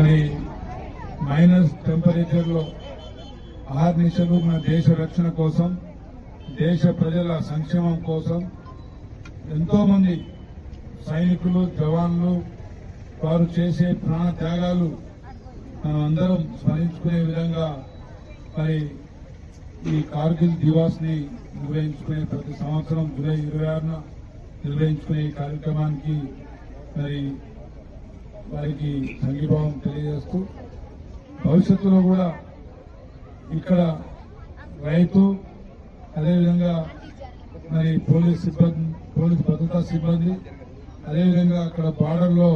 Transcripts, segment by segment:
మరి మైనస్ టెంపరేచర్లో ఆర్నిశలు మన దేశ రక్షణ కోసం దేశ ప్రజల సంక్షేమం కోసం ఎంతో మంది సైనికులు జవాన్లు వారు చేసే ప్రాణ త్యాగాలు మనం అందరం స్మరించుకునే విధంగా మరి ఈ కార్గిల్ దివాస్ని నిర్వహించుకునే ప్రతి సంవత్సరం జూలై ఇరవై ఆరున నిర్వహించుకునే ఈ కార్యక్రమానికి మరి వారికి సంఘీభావం తెలియజేస్తూ భవిష్యత్తులో కూడా ఇక్కడ రైతు అదేవిధంగా మరి పోలీస్ సిబ్బంది పోలీస్ భద్రతా సిబ్బంది అదేవిధంగా అక్కడ బార్డర్లో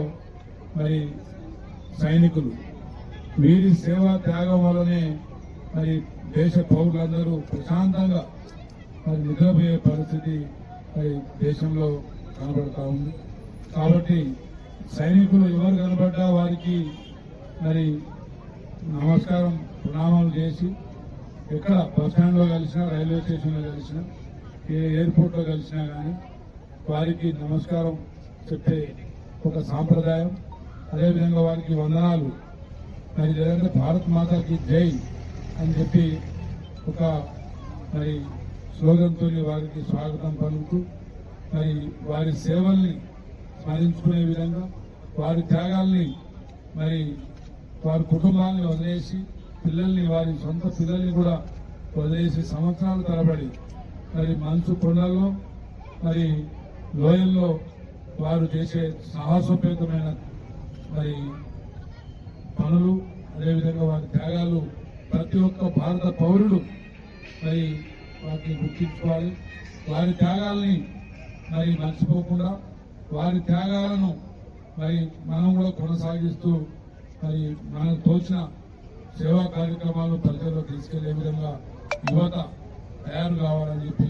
మరి సైనికులు. వీరి సేవా త్యాగం వల్లనే మరి దేశ పౌరులందరూ ప్రశాంతంగా మరి నిద్రపోయే పరిస్థితి మరి దేశంలో కనబడతా ఉంది. కాబట్టి సైనికులు ఎవరు కనబడ్డా వారికి మరి నమస్కారం ప్రణామాలు చేసి ఎక్కడ బస్ స్టాండ్లో కలిసినా రైల్వే స్టేషన్లో కలిసినా ఏ ఎయిర్పోర్ట్లో కలిసినా కానీ వారికి నమస్కారం చెప్పే ఒక సాంప్రదాయం. అదేవిధంగా వారికి వందనాలు. మరి లేదంటే భారత్ మాతాకి జై అని చెప్పి ఒక మరి స్లోగన్తో వారికి స్వాగతం పలుకుతూ మరి వారి సేవల్ని స్మరించుకునే విధంగా వారి త్యాగాల్ని మరి వారి కుటుంబాన్ని వదిలేసి పిల్లల్ని వారి సొంత పిల్లల్ని కూడా వదిలేసి సంవత్సరాల తరబడి మరి మంచు కొండల్లో మరి లోయల్లో వారు చేసే సాహసోపేతమైన మరి పనులు అదేవిధంగా వారి త్యాగాలు ప్రతి ఒక్క భారత పౌరుడు మరి వాటిని గుర్తించుకోవాలి. వారి త్యాగాల్ని మరి మర్చిపోకుండా వారి త్యాగాలను మరి మనం కూడా కొనసాగిస్తూ మరి మనకు తోచిన సేవా కార్యక్రమాలు ప్రజల్లో తీసుకెళ్ళే విధంగా యువత తయారు కావాలని చెప్పి